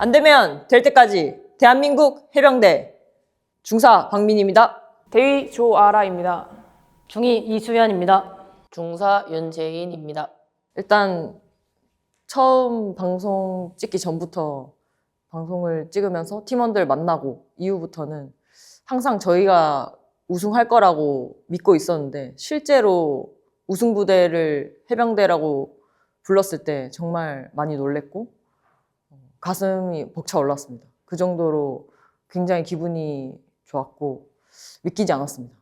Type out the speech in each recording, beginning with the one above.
안 되면 될 때까지 대한민국 해병대 중사 박민입니다. 대위 조아라입니다. 중이 이수연입니다. 중사 윤재인입니다. 일단 처음 방송 찍기 전부터 방송을 찍으면서 팀원들 만나고 이후부터는 항상 저희가 우승할 거라고 믿고 있었는데 실제로 우승 부대를 해병대라고 불렀을 때 정말 많이 놀랬고 어, 가슴이 벅차 올랐습니다. 그 정도로 굉장히 기분이 좋았고 믿기지 않았습니다.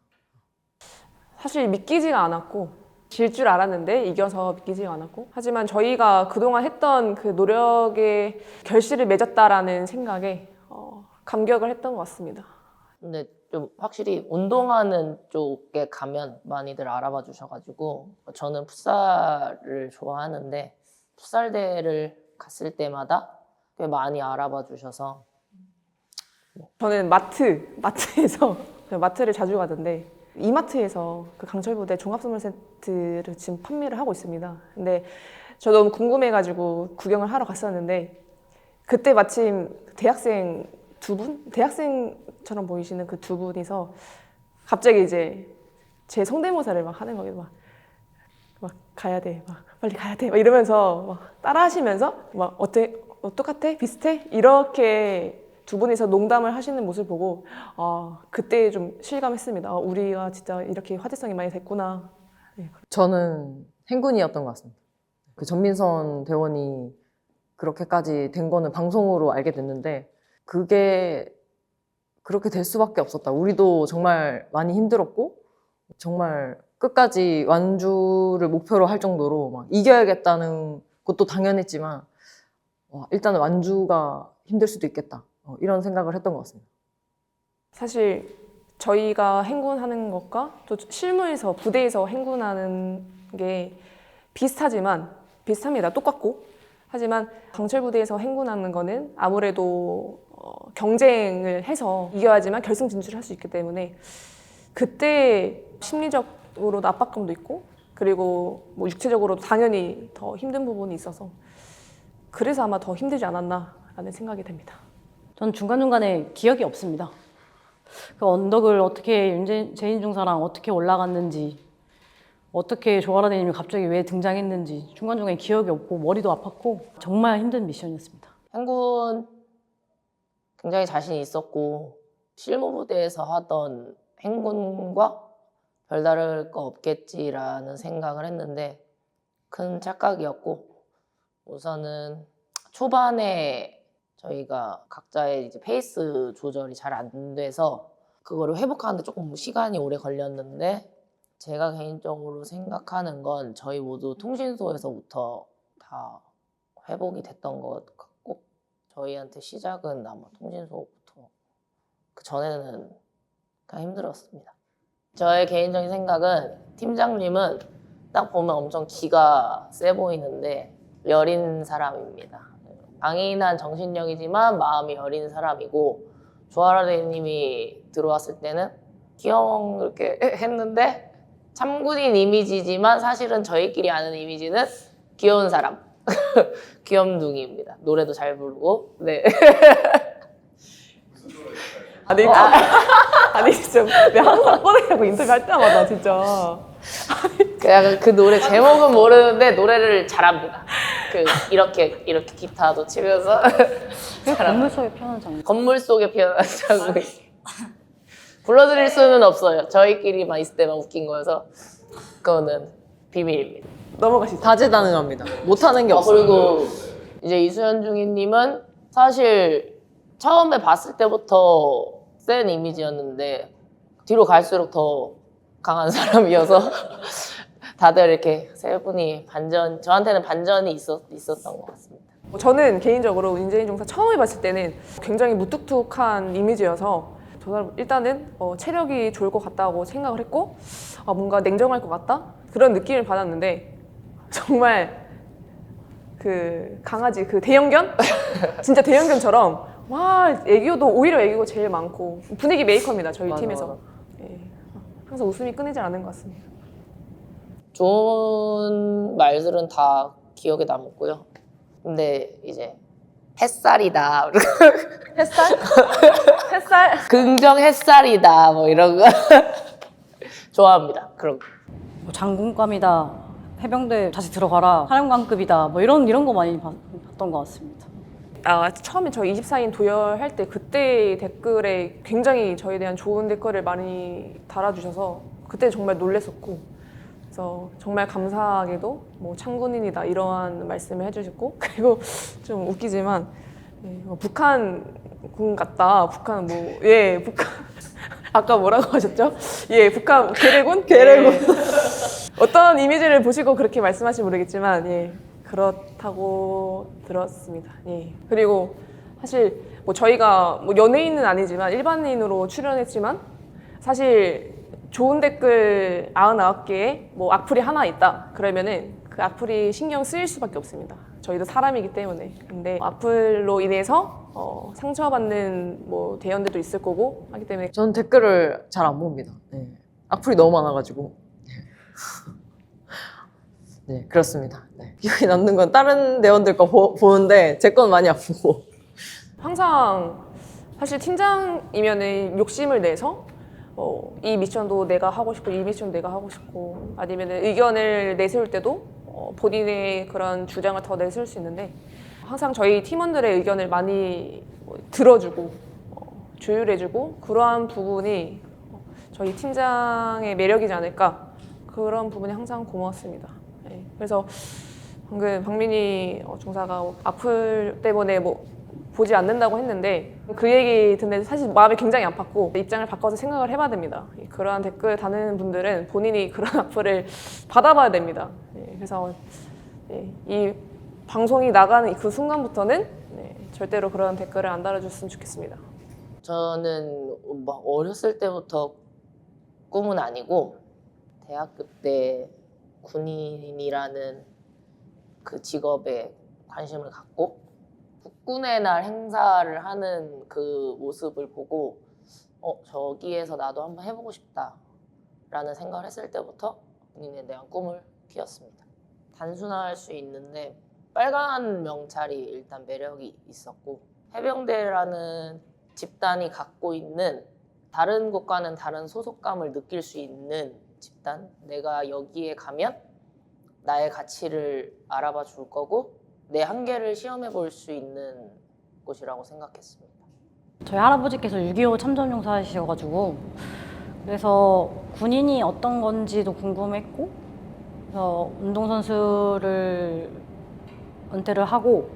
사실 믿기지가 않았고 질 줄 알았는데 이겨서 믿기지가 않았고 하지만 저희가 그동안 했던 그 노력의 결실을 맺었다라는 생각에 어, 감격을 했던 것 같습니다. 근데 좀 확실히 운동하는 쪽에 가면 많이들 알아봐 주셔가지고 저는 풋살을 좋아하는데 풋살 대회를 갔을 때마다 꽤 많이 알아봐 주셔서 저는 마트 마트에서 그 마트를 자주 가던데 이마트에서 그 강철부대 종합 선물 세트를 지금 판매를 하고 있습니다. 근데 저 너무 궁금해가지고 구경을 하러 갔었는데 그때 마침 대학생 두 분, 대학생처럼 보이시는 그 두 분이서 갑자기 이제 제 성대모사를 막 하는 거예요. 막, 막 가야 돼, 막 빨리 가야 돼, 막 이러면서 막 따라하시면서 막 어때, 어, 똑같아, 비슷해 이렇게 두 분이서 농담을 하시는 모습을 보고 아 그때 좀 실감했습니다. 아, 우리가 진짜 이렇게 화제성이 많이 됐구나. 저는 행군이었던 것 같습니다. 그 전민선 대원이 그렇게까지 된 거는 방송으로 알게 됐는데 그게 그렇게 될 수밖에 없었다. 우리도 정말 많이 힘들었고 정말 끝까지 완주를 목표로 할 정도로 막 이겨야겠다는 것도 당연했지만 와, 일단은 완주가 힘들 수도 있겠다. 어, 이런 생각을 했던 것 같습니다. 사실 저희가 행군하는 것과 또 실무에서 부대에서 행군하는 게 비슷하지만 비슷합니다. 똑같고 하지만 강철 부대에서 행군하는 거는 아무래도 어, 경쟁을 해서 이겨야지만 결승 진출할 수 있기 때문에 그때 심리적으로도 압박감도 있고 그리고 뭐 육체적으로도 당연히 더 힘든 부분이 있어서 그래서 아마 더 힘들지 않았나라는 생각이 됩니다. 전 중간중간에 기억이 없습니다. 그 언덕을 어떻게 윤재인 중사랑 어떻게 올라갔는지, 어떻게 조아라 대님이 갑자기 왜 등장했는지 중간중간에 기억이 없고 머리도 아팠고 정말 힘든 미션이었습니다. 행군 굉장히 자신이 있었고 실무 부대에서 하던 행군과 별다를 거 없겠지라는 생각을 했는데 큰 착각이었고 우선은 초반에 저희가 각자의 이제 페이스 조절이 잘 안 돼서 그거를 회복하는데 조금 시간이 오래 걸렸는데 제가 개인적으로 생각하는 건 저희 모두 통신소에서부터 다 회복이 됐던 것 같고 저희한테 시작은 아마 통신소부터 그 전에는 그냥 힘들었습니다. 저의 개인적인 생각은 팀장님은 딱 보면 엄청 기가 세 보이는데 여린 사람입니다. 강인한 정신력이지만 마음이 여린 사람이고 조아라 대님이 들어왔을 때는 귀여워 이렇게 했는데 참군인 이미지지만 사실은 저희끼리 아는 이미지는 귀여운 사람 귀염둥이입니다. 노래도 잘 부르고 네 아니, 아니 진짜 내가 항상 꺼내고 인터뷰할 때마다 진짜 그 약간 그 노래 제목은 모르는데 노래를 잘합니다. 그 이렇게 이렇게 기타도 치면서 건물 속에 피어난 장면. 건물 속에 피어난 장면 불러드릴 수는 없어요. 저희끼리만 있을 때만 웃긴 거여서 그거는 비밀입니다. 넘어가시죠. 다재다능합니다. 못하는 게 아, 없어요. 그리고 이제 이수연 중위님은 사실 처음에 봤을 때부터 센 이미지였는데 뒤로 갈수록 더 강한 사람이어서 다들 이렇게 세 분이 반전 저한테는 반전이 있었, 있었던 것 같습니다. 뭐 저는 개인적으로 인재인 종사 처음에 봤을 때는 굉장히 무뚝뚝한 이미지여서 저 사람 일단은 어, 체력이 좋을 것 같다고 생각을 했고 아, 뭔가 냉정할 것 같다 그런 느낌을 받았는데 정말 그 강아지 그 대형견 진짜 대형견처럼 와 애교도 오히려 애교가 제일 많고 분위기 메이커입니다 저희 맞아, 팀에서 맞아. 예. 항상 웃음이 끊이지 않는 것 같습니다. 좋은 말들은 다 기억에 남았고요. 근데 이제 햇살이다. 햇살? 햇살? 긍정 햇살이다. 뭐 이런 거 좋아합니다. 그런 거. 뭐 장군감이다. 해병대 다시 들어가라. 사령관급이다. 뭐 이런 이런 거 많이 봤, 봤던 것 같습니다. 아, 처음에 저 24인 도열할 때 그때 댓글에 굉장히 저에 대한 좋은 댓글을 많이 달아주셔서 그때 정말 놀랬었고 그래서 정말 감사하게도 뭐 창군인이다 이러한 말씀을 해주셨고 그리고 좀 웃기지만 예, 뭐 북한군 같다. 북한 뭐 예 북한. 아까 뭐라고 하셨죠? 예 북한 괴뢰군? 괴뢰군. 어떤 이미지를 보시고 그렇게 말씀하실지 모르겠지만 예 그렇다고 들었습니다. 예. 그리고 사실 뭐 저희가 뭐 연예인은 아니지만 일반인으로 출연했지만 사실 좋은 댓글 99개에 뭐 악플이 하나 있다 그러면은 그 악플이 신경 쓰일 수밖에 없습니다. 저희도 사람이기 때문에 근데 악플로 인해서 어, 상처받는 뭐 대연들도 있을 거고 하기 때문에 저는 댓글을 잘 안 봅니다. 네. 악플이 너무 많아가지고. 네, 그렇습니다. 네. 기억에 남는 건 다른 대원들 거 보, 보는데 제 건 많이 안 보고. 항상 사실 팀장이면은 욕심을 내서 어, 이 미션도 내가 하고 싶고 이 미션도 내가 하고 싶고 아니면 의견을 내세울 때도 어, 본인의 그런 주장을 더 내세울 수 있는데 항상 저희 팀원들의 의견을 많이 뭐 들어주고 어, 조율해주고 그러한 부분이 어, 저희 팀장의 매력이지 않을까 그런 부분이 항상 고마웠습니다. 네, 그래서 방금 박민희 어, 중사가 악플 때문에 뭐 보지 않는다고 했는데 그 얘기 듣는데 사실 마음이 굉장히 아팠고 입장을 바꿔서 생각을 해봐야 됩니다. 그러한 댓글 다는 분들은 본인이 그런 악플을 받아봐야 됩니다. 예, 그래서 예, 이 방송이 나가는 그 순간부터는 네, 절대로 그런 댓글을 안 달아줬으면 좋겠습니다. 저는 막 어렸을 때부터 꿈은 아니고 대학교 때 군인이라는 그 직업에 관심을 갖고 국군의 날 행사를 하는 그 모습을 보고 어 저기에서 나도 한번 해보고 싶다라는 생각을 했을 때부터 군인에 대한 꿈을 키웠습니다. 단순할 수 있는데 빨간 명찰이 일단 매력이 있었고 해병대라는 집단이 갖고 있는 다른 곳과는 다른 소속감을 느낄 수 있는 집단 내가 여기에 가면 나의 가치를 알아봐 줄 거고 내 한계를 시험해 볼 수 있는 곳이라고 생각했습니다. 저희 할아버지께서 6.25 참전용사이셔가지고 그래서 군인이 어떤 건지도 궁금했고 그래서 운동선수를 은퇴를 하고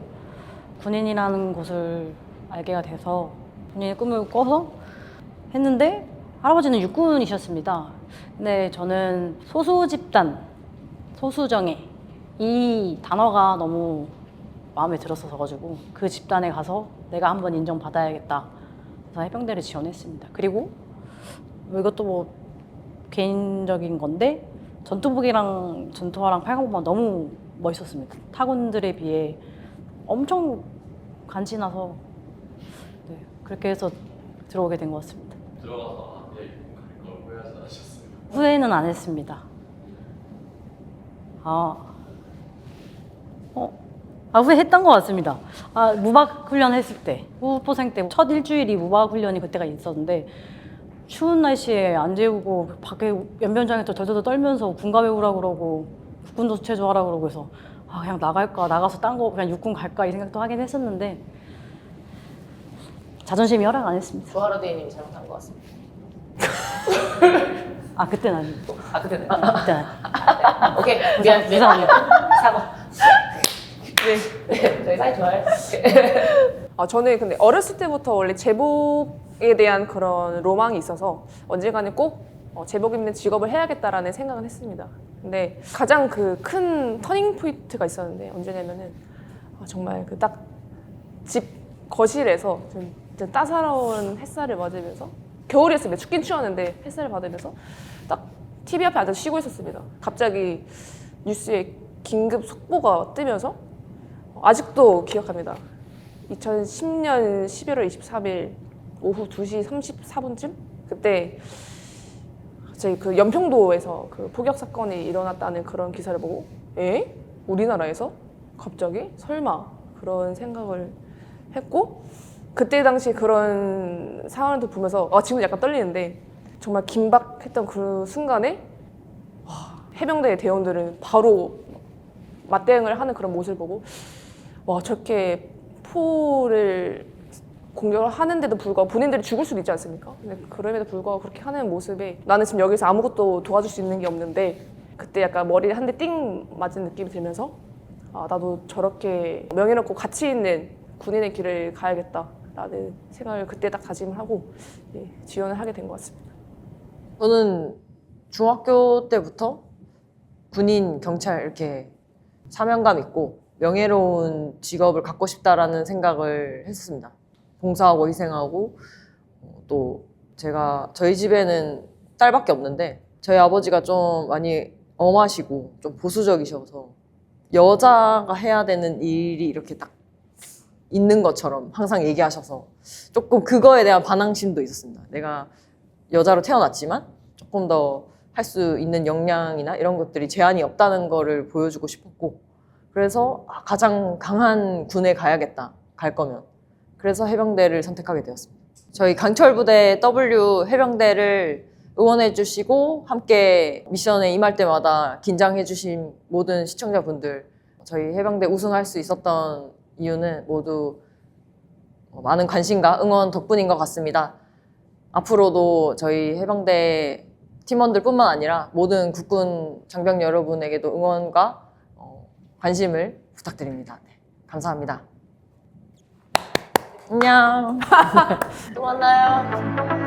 군인이라는 곳을 알게 돼서 군인의 꿈을 꿔서 했는데 할아버지는 육군이셨습니다. 근데 저는 소수 집단, 소수정예 이 단어가 너무 마음에 들었어서 가지고 그 집단에 가서 내가 한번 인정받아야겠다. 그래서 해병대를 지원했습니다. 그리고 뭐 이것도 뭐 개인적인 건데 전투복이랑 전투화랑 팔공부가 너무 멋있었습니다. 타군들에 비해 엄청 간지나서 네, 그렇게 해서 들어오게 된 것 같습니다. 들어가서 후회하지 않으셨어요? 후회는 안 했습니다. 아, 어, 아 후회했던 것 같습니다. 아 무박 훈련 했을 때 후포생 때 첫 일주일이 무박 훈련이 그때가 있었는데 추운 날씨에 안 재우고 밖에 연변장에서 덜덜 떨면서 군가 배우라 그러고 국군 도 체조 하라 그러고 해서 아 그냥 나갈까 나가서 딴 거 그냥 육군 갈까 이 생각도 하긴 했었는데 자존심이 허락 안 했습니다. 조하르데이님이 잘못한 것 같습니다. 아 그때는 아니고 아 그때는 그때는 아니고. 오케이 미안 미안. 사과. 네 저희 사이 좋아요. 아, 저는 근데 어렸을 때부터 원래 제복에 대한 그런 로망이 있어서 언젠가는 꼭 어, 제복 입는 직업을 해야겠다라는 생각은 했습니다. 근데 가장 그 큰 터닝 포인트가 있었는데 언제냐면은 아, 정말 그 딱 집 거실에서 좀 진짜 따사로운 햇살을 맞으면서 겨울이었습니다. 춥긴 추웠는데 햇살을 받으면서 딱 TV 앞에 앉아 쉬고 있었습니다. 갑자기 뉴스에 긴급 속보가 뜨면서 아직도 기억합니다. 2010년 11월 23일 오후 2시 34분쯤 그때 갑자기 그 연평도에서 그 포격 사건이 일어났다는 그런 기사를 보고 에? 우리나라에서 갑자기 설마 그런 생각을 했고 그때 당시 그런 상황을 보면서 아, 지금 약간 떨리는데 정말 긴박했던 그 순간에 와, 해병대 대원들은 바로 맞대응을 하는 그런 모습을 보고 와 저렇게 포를 공격을 하는데도 불구하고 본인들이 죽을 수도 있지 않습니까? 근데 그럼에도 불구하고 그렇게 하는 모습에 나는 지금 여기서 아무것도 도와줄 수 있는 게 없는데 그때 약간 머리에 한대 띵 맞은 느낌이 들면서 아 나도 저렇게 명예롭고 가치 있는 군인의 길을 가야겠다라는 생각을 그때 딱 다짐을 하고 예, 지원을 하게 된 것 같습니다. 저는 중학교 때부터 군인, 경찰 이렇게 사명감 있고 명예로운 직업을 갖고 싶다라는 생각을 했었습니다. 봉사하고 희생하고 어, 또 제가 저희 집에는 딸밖에 없는데 저희 아버지가 좀 많이 엄하시고 좀 보수적이셔서 여자가 해야 되는 일이 이렇게 딱 있는 것처럼 항상 얘기하셔서 조금 그거에 대한 반항심도 있었습니다. 내가 여자로 태어났지만 조금 더 할 수 있는 역량이나 이런 것들이 제한이 없다는 거를 보여주고 싶었고 그래서 아, 가장 강한 군에 가야겠다 갈 거면 그래서 해병대를 선택하게 되었습니다. 저희 강철부대 W 해병대를 응원해 주시고 함께 미션에 임할 때마다 긴장해 주신 모든 시청자분들 저희 해병대 우승할 수 있었던 이유는 모두 많은 관심과 응원 덕분인 것 같습니다. 앞으로도 저희 해병대 팀원들뿐만 아니라 모든 국군 장병 여러분에게도 응원과 어, 관심을 부탁드립니다. 네, 감사합니다. 안녕. 또 만나요.